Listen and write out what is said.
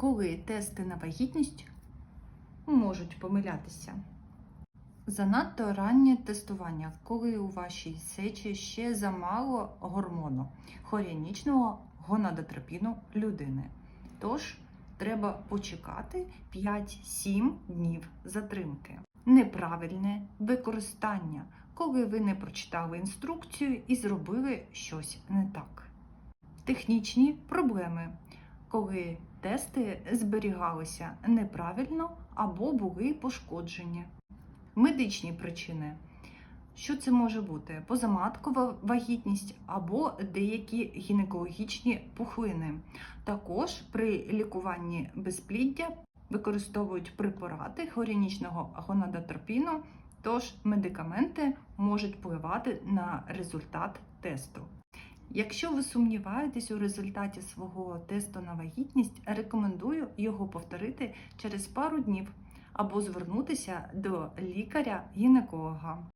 коли тести на вагітність можуть помилятися. Занадто раннє тестування, коли у вашій сечі ще замало гормону хоріанічного гонадотропіну людини. Тож треба почекати 5-7 днів затримки. Неправильне використання, коли ви не прочитали інструкцію і зробили щось не так. Технічні проблеми, коли тести зберігалися неправильно або були пошкоджені. Медичні причини. Що це може бути? Позаматкова вагітність або деякі гінекологічні пухлини. Також при лікуванні безпліддя використовують препарати хоріанічного гонадотропіну, тож медикаменти можуть впливати на результат тесту. Якщо ви сумніваєтесь у результаті свого тесту на вагітність, рекомендую його повторити через пару днів або звернутися до лікаря-гінеколога.